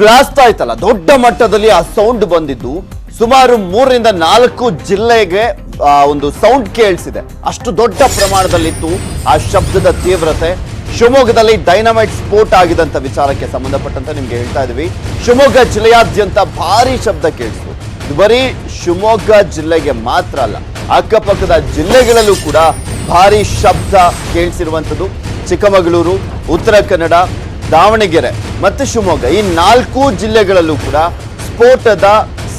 Blast ಆಯ್ತಲ್ಲ, ದೊಡ್ಡ ಮಟ್ಟದಲ್ಲಿ ಆ ಸೌಂಡ್ ಬಂದಿದ್ದು ಸುಮಾರು ಮೂರರಿಂದ ನಾಲ್ಕು ಜಿಲ್ಲೆಗೆ ಒಂದು ಸೌಂಡ್ ಕೇಳಿಸಿದೆ. ಅಷ್ಟು ದೊಡ್ಡ ಪ್ರಮಾಣದಲ್ಲಿತ್ತು ಆ ಶಬ್ದದ ತೀವ್ರತೆ. ಶಿವಮೊಗ್ಗದಲ್ಲಿ ಡೈನಮೈಟ್ ಸ್ಫೋಟ ಆಗಿದಂತ ವಿಚಾರಕ್ಕೆ ಸಂಬಂಧಪಟ್ಟಂತೆ ನಿಮ್ಗೆ ಹೇಳ್ತಾ ಇದೀವಿ. ಶಿವಮೊಗ್ಗ ಜಿಲ್ಲೆಯಾದ್ಯಂತ ಭಾರಿ ಶಬ್ದ ಕೇಳಿಸಿತು ಬರೀ ಶಿವಮೊಗ್ಗ ಜಿಲ್ಲೆಗೆ ಮಾತ್ರ ಅಲ್ಲ, ಅಕ್ಕಪಕ್ಕದ ಜಿಲ್ಲೆಗಳಲ್ಲೂ ಕೂಡ ಭಾರಿ ಶಬ್ದ ಕೇಳಿಸಿರುವಂಥದ್ದು. ಚಿಕ್ಕಮಗಳೂರು, ಉತ್ತರ ಕನ್ನಡ ದಾವಣಗೆರೆ ಮತ್ತು ಶಿವಮೊಗ್ಗ, ಈ ನಾಲ್ಕು ಜಿಲ್ಲೆಗಳಲ್ಲೂ ಕೂಡ ಸ್ಫೋಟದ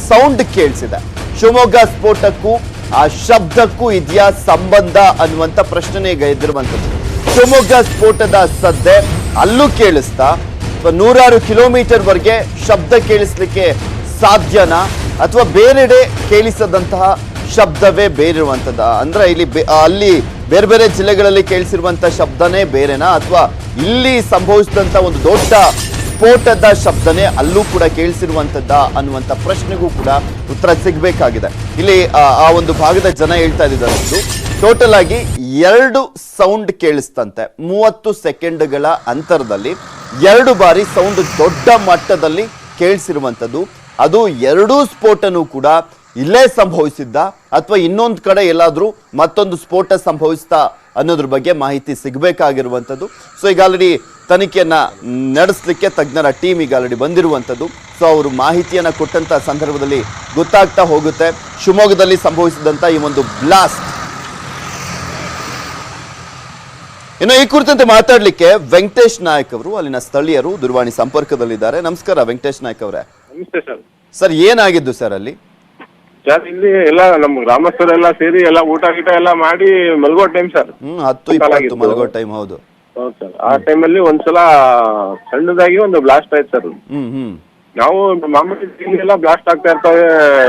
ಸೌಂಡ್ ಕೇಳಿಸಿದೆ. ಶಿವಮೊಗ್ಗ ಸ್ಫೋಟಕ್ಕೂ, ಆ ಶಬ್ದಕ್ಕೂ ಇದೆಯಾ ಸಂಬಂಧ ಅನ್ನುವಂಥ ಪ್ರಶ್ನೆ ಈಗ ಎದುರುವಂಥದ್ದು ಶಿವಮೊಗ್ಗ ಸ್ಫೋಟದ ಸದ್ದೆ ಅಲ್ಲೂ ಕೇಳಿಸ್ತಾ ನೂರಾರು ಕಿಲೋಮೀಟರ್ ವರೆಗೆ ಶಬ್ದ ಕೇಳಿಸ್ಲಿಕ್ಕೆ ಸಾಧ್ಯನಾ, ಅಥವಾ ಬೇರೆಡೆ ಕೇಳಿಸದಂತಹ ಶಬ್ದವೇ ಬೇರಿರುವಂಥದ್ದ? ಅಂದ್ರೆ ಇಲ್ಲಿ ಅಲ್ಲಿ ಬೇರೆ ಬೇರೆ ಜಿಲ್ಲೆಗಳಲ್ಲಿ ಕೇಳಿಸಿರುವಂತ ಶಬ್ದನೇ ಬೇರೆನಾ? ಅಥವಾ ಇಲ್ಲಿ ಸಂಭವಿಸಿದಂತ ಒಂದು ದೊಡ್ಡ ಸ್ಫೋಟದ ಶಬ್ದನೇ ಅಲ್ಲೂ ಕೂಡ ಕೇಳಿಸಿರುವಂತದ್ದ ಅನ್ನುವಂಥ ಪ್ರಶ್ನೆಗೂ ಕೂಡ ಉತ್ತರ ಸಿಗಬೇಕಾಗಿದೆ. ಇಲ್ಲಿ ಆ, ಒಂದು ಭಾಗದ ಜನ ಹೇಳ್ತಾ ಇದ್ದಾರೆ ಟೋಟಲ್ ಆಗಿ ಎರಡು ಸೌಂಡ್ ಕೇಳಿಸ್ತಂತೆ. ಮೂವತ್ತು ಸೆಕೆಂಡ್ಗಳ ಅಂತರದಲ್ಲಿ ಎರಡು ಬಾರಿ ಸೌಂಡ್ ದೊಡ್ಡ ಮಟ್ಟದಲ್ಲಿ ಕೇಳಿಸಿರುವಂಥದ್ದು ಅದು ಎರಡೂ ಸ್ಫೋಟನೂ ಕೂಡ ಇಲ್ಲೇ ಸಂಭವಿಸಿದ್ದ ಅಥವಾ ಇನ್ನೊಂದು ಕಡೆ ಎಲ್ಲಾದರೂ ಮತ್ತೊಂದು ಸ್ಫೋಟ ಸಂಭವಿಸ್ತಾ ಅನ್ನೋದ್ರ ಬಗ್ಗೆ ಮಾಹಿತಿ ಸಿಗಬೇಕಾಗಿರುವಂಥದ್ದು. ಸೊ ಈಗ ಆಲ್ರೆಡಿ ತನಿಖೆಯನ್ನು ನಡೆಸಲಿಕ್ಕೆ ತಜ್ಞರ ಟೀಮ್ ಈಗ ಆಲ್ರೆಡಿ ಬಂದಿರುವಂಥದ್ದು. ಸೊ ಅವರು ಮಾಹಿತಿಯನ್ನ ಕೊಟ್ಟಂತ ಸಂದರ್ಭದಲ್ಲಿ ಗೊತ್ತಾಗ್ತಾ ಹೋಗುತ್ತೆ. ಶಿವಮೊಗ್ಗದಲ್ಲಿ ಸಂಭವಿಸಿದಂತ ಈ ಒಂದು ಬ್ಲಾಸ್ಟ್ ಇನ್ನು ಈ ಕುರಿತಂತೆ ಮಾತಾಡಲಿಕ್ಕೆ ವೆಂಕಟೇಶ್ ನಾಯಕ್ ಅವರು ಅಲ್ಲಿನ ಸ್ಥಳೀಯರು ದೂರವಾಣಿ ಸಂಪರ್ಕದಲ್ಲಿದ್ದಾರೆ. ನಮಸ್ಕಾರ ವೆಂಕಟೇಶ್ ನಾಯಕ್ ಅವರೇ. ನಮಸ್ತೆ ಸರ್. ಸರ್ ಏನಾಗಿದ್ದು ಸರ್ ಅಲ್ಲಿ? ಸರ್ ಇಲ್ಲಿ ಎಲ್ಲ ನಮ್ಮ ಗ್ರಾಮಸ್ಥರೆಲ್ಲ ಸೇರಿ ಎಲ್ಲ ಊಟ ಗೀಟ ಎಲ್ಲ ಮಾಡಿ ಮಲ್ಗೋ ಟೈಮ್ ಸರ್. ಹ್ಮ್ ಹತ್ತು ಇಪ್ಪತ್ತು ಮಲಗೋ ಟೈಮ್ ಹೌದು. ಹೌದು ಸರ್. ಆ ಟೈಮಲ್ಲಿ ಒಂದ್ಸಲ ಸಣ್ಣದಾಗಿ ಒಂದು ಬ್ಲಾಸ್ಟ್ ಆಯ್ತು ಸರ್. ಹ್ಮ್ ಹ್ಮ್. ನಾವು ಮಾಮೂಲಿ ಎಲ್ಲ ಬ್ಲಾಸ್ಟ್ ಆಗ್ತಾ ಇರ್ತಾವೆ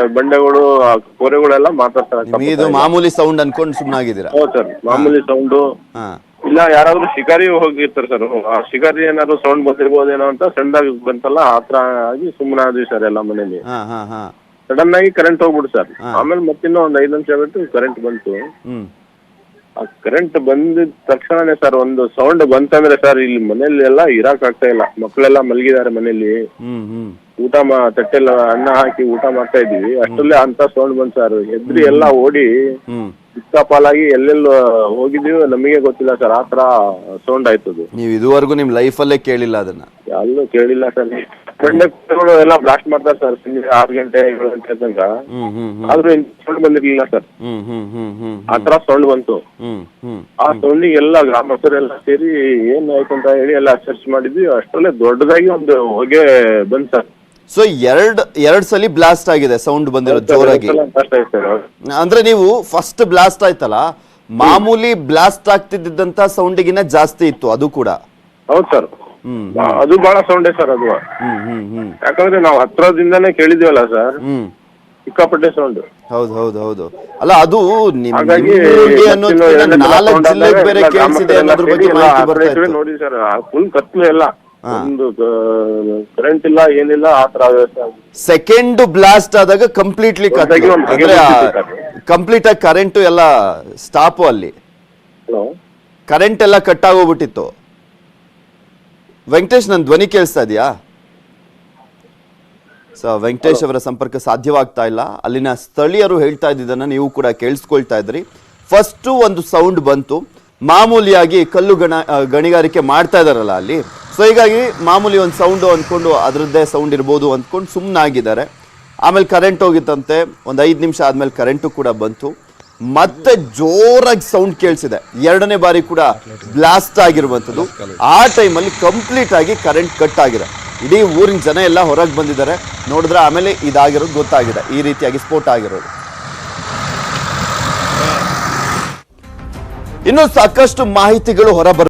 ಬಂಡೆಗಳು ಆ ಕೋರೆಗಳೆಲ್ಲ ಮಾತಾಡ್ತಾರೆ. ನಿಮ್ಗೆ ಮಾಮೂಲಿ ಸೌಂಡ್ ಅನ್ಕೊಂಡು ಸುಮ್ಮನಾಗಿದ್ದೀರಾ ಹೌದು ಸರ್ ಮಾಮೂಲಿ ಸೌಂಡು. ಹಾ. ಇಲ್ಲ ಯಾರಾದ್ರೂ ಶಿಕಾರಿ ಹೋಗಿರ್ತಾರೆ ಸರ್. ಆ ಶಿಕಾರಿ ಏನಾದ್ರು ಸೌಂಡ್ ಬಂದಿರ್ಬೋದೇನೋ ಅಂತ ಸಣ್ಣದಾಗಿ ಬಂತಲ್ಲ ಆ ಆಗಿ ಸುಮ್ಮನಾದ್ವಿ ಸರ್ ಎಲ್ಲ ಮನೇಲಿ ಹಾ ಹಾ ಹಾ. ಸಡನ್ ಆಗಿ ಕರೆಂಟ್ ಹೋಗ್ಬಿಡು ಸರ್. ಆಮೇಲೆ ಮತ್ತಿನ್ನೂ ಒಂದ್ ಐದು ನಿಮಿಷ ಬಿಟ್ಟು ಕರೆಂಟ್ ಬಂತು. ಹ್ಮ್. ಆ ಕರೆಂಟ್ ಬಂದ ತಕ್ಷಣನೇ ಸರ್ ಒಂದು ಸೌಂಡ್ ಬಂತಂದ್ರೆ ಸರ್ ಇಲ್ಲಿ ಮನೇಲಿ ಎಲ್ಲ ಇರಾಕ್ ಆಗ್ತಾ ಇಲ್ಲ. ಮಕ್ಕಳೆಲ್ಲ ಮಲಗಿದ್ದಾರೆ ಮನೇಲಿ ಹ್ಮ್ ಹ್ಮ್. ಊಟ ಮಾ ತಟ್ಟೆಲ್ಲ ಅನ್ನ ಹಾಕಿ ಊಟ ಮಾಡ್ತಾ ಇದೀವಿ ಅಷ್ಟಲ್ಲೇ ಅಂತ ಸೌಂಡ್ ಬಂತು ಸರ್. ಎದ್ರಿ ಎಲ್ಲ ಓಡಿ ಹ್ಮ್. ಸಿಕ್ಕಾಪಾಲಾಗಿ ಎಲ್ಲೆಲ್ಲ ಹೋಗಿದೀವಿ ನಮಗೆ ಗೊತ್ತಿಲ್ಲ ಸರ್. ಆ ತರ ಸೌಂಡ್ ಆಯ್ತದು. ನೀವು ಇದುವರೆಗೂ ನಿಮ್ ಲೈಫಲ್ಲೇ ಕೇಳಿಲ್ಲ ಅದನ್ನ? ಎಲ್ಲೂ ಕೇಳಿಲ್ಲ ಸರ್. ಬಂಡೆಗಳು ಎಲ್ಲ ಬ್ಲಾಸ್ಟ್ ಮಾಡ್ತಾರೆ ಸರ್ ಸಂಜೆ ಆರು ಗಂಟೆ ಏಳು ಗಂಟೆ ತನಕ. ಹ್ಮ್ ಹ್ಮ್ ಹ್ಮ್. ಆದ್ರೂ ಸೌಂಡ್ ಬಂದಿರ್ಲಿಲ್ಲ ಸರ್ ಹ್ಮ್ ಹ್ಮ್ ಹ್ಮ್ ಹ್ಮ್ ಆ ತರ ಸೌಂಡ್ ಬಂತು. ಹ್ಮ್ ಹ್ಮ್ ಆ ಸೌಂಡಿಗೆ ಎಲ್ಲ ಗ್ರಾಮಸ್ಥರೆಲ್ಲ ಸೇರಿ ಏನ್ ಆಯ್ತು ಅಂತ ಹೇಳಿ ಎಲ್ಲ ಸರ್ಚ್ ಮಾಡಿದ್ವಿ. ಅಷ್ಟರಲ್ಲೇ ದೊಡ್ಡದಾಗಿ ಒಂದು ಹೊಗೆ ಬಂದ್ ಸರ್ ಸೊ ಎರಡ್ ಎರಡ್ ಸಲ ಬ್ಲಾಸ್ಟ್ ಆಗಿದೆ ಸೌಂಡ್ ಬಂದಿರೋ ಜೋರಾಗಿ. ಕಷ್ಟ ಆಯ್ತು ಸರ್ ಅಂದ್ರೆ ನೀವು ಫಸ್ಟ್ ಬ್ಲಾಸ್ಟ್ ಆಯ್ತಲ್ಲ ಮಾಮೂಲಿ ಬ್ಲಾಸ್ಟ್ ಆಗ್ತಿದ್ದಂತ ಸೌಂಡಿಗಿನ ಜಾಸ್ತಿ ಇತ್ತು ಅದು ಕೂಡ. ಹೌದು ಸರ್ ಅದು ಬಹಳ ಸೌಂಡೆ ಸರ್ ಅದು. ಯಾಕಂದ್ರೆ ನಾವು ಹತ್ರದಿಂದಾನೇ ಕೇಳಿದ್ವಲ್ಲ ಸರ್ ಸಿಕ್ಕಾಪಟ್ಟೆ ಸೌಂಡ್ ಹೌದು ಹೌದು ಹೌದು. ಅಲ್ಲ ಅದು ನೋಡಿ ಸರ್ ಫುಲ್ ಕತ್ಲು ಎಲ್ಲ. ಒಂದು ಕರೆಂಟ್ ಇಲ್ಲ ಏನಿಲ್ಲ ಆತರ ತರ ಸೆಕೆಂಡ್ ಬ್ಲಾಸ್ಟ್ ಆದಾಗ ಕಂಪ್ಲೀಟ್ಲಿ ಕಂಪ್ಲೀಟ್ ಆಗಿ ಕರೆಂಟ್ ಎಲ್ಲ ಸ್ಟಾಪ್ ಅಲ್ಲಿ. ಕರೆಂಟ್ ಎಲ್ಲ ಕಟ್ ಆಗೋಗ್ಬಿಟ್ಟಿತ್ತು. ವೆಂಕಟೇಶ್ ನನ್ನ ಧ್ವನಿ ಕೇಳಿಸ್ತಾ ಇದೆಯಾ? ಸೊ ವೆಂಕಟೇಶ್ ಅವರ ಸಂಪರ್ಕ ಸಾಧ್ಯವಾಗ್ತಾ ಇಲ್ಲ. ಅಲ್ಲಿನ ಸ್ಥಳೀಯರು ಹೇಳ್ತಾ ಇದ್ದಿದ್ದನ್ನು ನೀವು ಕೂಡ ಕೇಳಿಸ್ಕೊಳ್ತಾ ಇದ್ರಿ. ಫಸ್ಟು ಒಂದು ಸೌಂಡ್ ಬಂತು. ಮಾಮೂಲಿಯಾಗಿ ಕಲ್ಲು ಗಣ ಗಣಿಗಾರಿಕೆ ಮಾಡ್ತಾ ಇದಾರಲ್ಲ ಅಲ್ಲಿ. ಸೊ ಹೀಗಾಗಿ ಮಾಮೂಲಿ ಒಂದು ಸೌಂಡು ಅಂದ್ಕೊಂಡು ಅದರದ್ದೇ ಸೌಂಡ್ ಇರ್ಬೋದು ಅಂದ್ಕೊಂಡು ಸುಮ್ಮನಾಗಿದ್ದಾರೆ ಆಮೇಲೆ ಕರೆಂಟ್ ಹೋಗಿತ್ತಂತೆ. ಒಂದು ಐದು ನಿಮಿಷ ಆದಮೇಲೆ ಕರೆಂಟು ಕೂಡ ಬಂತು. ಮತ್ತೆ ಜೋರಾಗಿ ಸೌಂಡ್ ಕೇಳಿಸಿದೆ. ಎರಡನೇ ಬಾರಿ ಕೂಡ ಬ್ಲಾಸ್ಟ್ ಆಗಿರುವಂಥದ್ದು. ಆ ಟೈಮಲ್ಲಿ ಕಂಪ್ಲೀಟ್ ಆಗಿ ಕರೆಂಟ್ ಕಟ್ ಆಗಿದೆ. ಇಡೀ ಊರಿನ ಜನ ಎಲ್ಲ ಹೊರಗೆ ಬಂದಿದ್ದಾರೆ. ನೋಡಿದ್ರೆ ಆಮೇಲೆ ಇದಾಗಿರೋದು ಗೊತ್ತಾಗಿದೆ. ಈ ರೀತಿಯಾಗಿ ಸ್ಫೋಟ ಆಗಿರೋದು. ಇನ್ನು ಸಾಕಷ್ಟು ಮಾಹಿತಿಗಳು ಹೊರ